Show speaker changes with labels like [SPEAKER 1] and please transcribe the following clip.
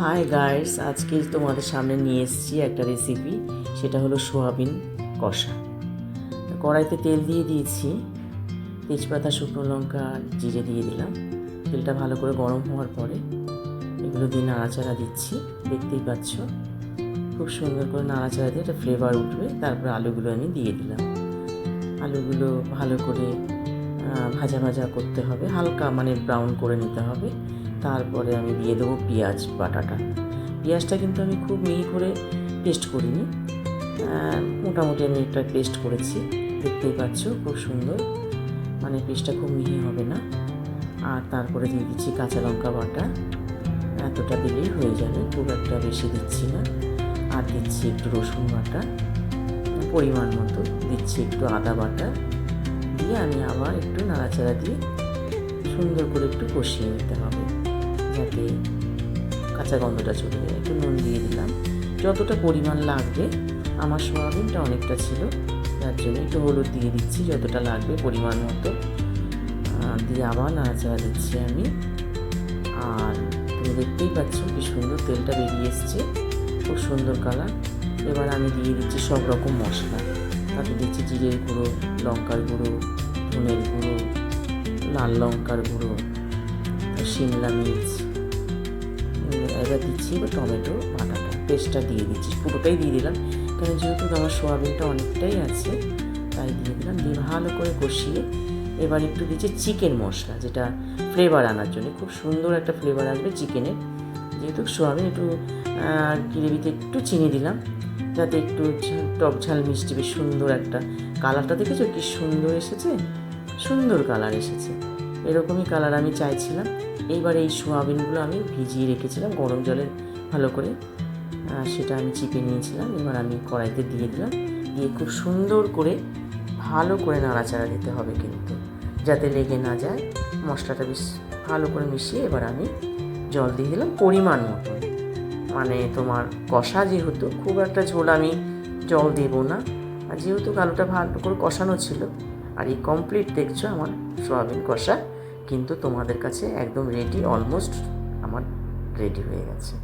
[SPEAKER 1] Hi guys আজকে তোমাদের সামনে নিয়ে এসেছি একটা রেসিপি সেটা হলো সোয়াবিন কষা। কড়াইতে তেল দিয়ে দিয়েছি, তেজপাতা, শুকনো লঙ্কা আর জিরে দিয়ে দিলাম। তেলটা ভালো করে গরম হওয়ার পরে এগুলো দিয়ে নাড়াচাড়া দিচ্ছি, দেখতেই পাচ্ছ। খুব সুন্দর করে নাড়াচাড়া দিয়ে একটা ফ্লেভার উঠবে, তারপরে আলুগুলো আমি দিয়ে দিলাম। আলুগুলো ভালো করে ভাজা ভাজা করতে হবে, হালকা মানে ব্রাউন করে নিতে হবে। তারপরে আমি দিয়ে দেবো পেঁয়াজ বাটাটা। পেঁয়াজটা কিন্তু আমি খুব মিহি করে পেস্ট করিনি। মোটামুটি আমি একটা পেস্ট করেছি। দেখতেই পাচ্ছ, খুব সুন্দর। মানে পেস্টটা খুব মিহি হবে না। আর তারপরে দিয়ে দিচ্ছি কাঁচা লঙ্কা বাটা। এতটা দিলেই হয়ে যাবে, খুব একটা বেশি দিচ্ছি না। আর দিচ্ছি একটু রসুন বাটা। পরিমাণ মতো দিচ্ছি একটু আদা বাটা। দিয়ে আমি আবার একটু নাড়াচাড়া দিয়ে সুন্দর করে একটু কষিয়ে নিতে হবে। যাতে কাঁচা গন্ধটা চলে যায় একটু নুন দিয়ে দিলাম। যতটা পরিমাণ লাগবে, আমার সোয়াবিনটা অনেকটা ছিল যার জন্য একটু হলুদ দিয়ে দিচ্ছি, যতটা লাগবে পরিমাণ মতো। দিয়ে আবার নাড়াচাড়া দিচ্ছি আমি। আর তুমি দেখতেই পাচ্ছ কি সুন্দর তেলটা বেরিয়ে এসছে, খুব সুন্দর কালার এবার আমি দিয়ে দিচ্ছি সব রকম মশলা। তাতে দিচ্ছি জিরের গুঁড়ো, লঙ্কার গুঁড়ো, ধনের গুঁড়ো, লাল লঙ্কার গুঁড়ো। শিমলা মির্চ এবার দিচ্ছি টমেটো, বাটাটা, পেস্টটা দিয়ে দিচ্ছি, পুরোটাই দিয়ে দিলাম। কারণ যেহেতু আমার সোয়াবিনটা অনেকটাই আছে, তাই দিয়ে দিলাম। দিয়ে ভালো করে কষিয়ে এবার একটু দিচ্ছি চিকেন মশলা, যেটা ফ্লেভার আনার জন্য। খুব সুন্দর একটা ফ্লেভার আসবে চিকেনের যেহেতু সোয়াবিন একটু গ্রেভিতে একটু চিনি দিলাম, যাতে একটু টক ঝাল মিষ্টি বেশ সুন্দর একটা কালারটা দেখেছ? কি সুন্দর এসেছে? সুন্দর কালার এসেছে। এরকমই কালার আমি চাইছিলাম। এইবার এই সোয়াবিনগুলো আমি ভিজিয়ে রেখেছিলাম, গরম জলে ভালো করে। সেটা আমি চিপে নিয়েছিলাম, এবার আমি কড়াইতে দিয়ে দিলাম। দিয়ে খুব সুন্দর করে ভালো করে নাড়াচাড়া দিতে হবে কিন্তু, যাতে লেগে না যায়। মশলাটা বেশ ভালো করে মিশিয়ে এবার আমি জল দিয়ে দিলাম পরিমাণ মতো মানে তোমার কষা যেহেতু, খুব একটা ঝোল আমি জল দেব না। আর যেহেতু আলুটা ভালো করে কষানো ছিল, আর এই কমপ্লিট দেখছ আমার সোয়াবিন কষা। কিন্তু তোমাদের কাছে একদম রেডি অলমোস্ট আমার রেডি হয়ে গেছে।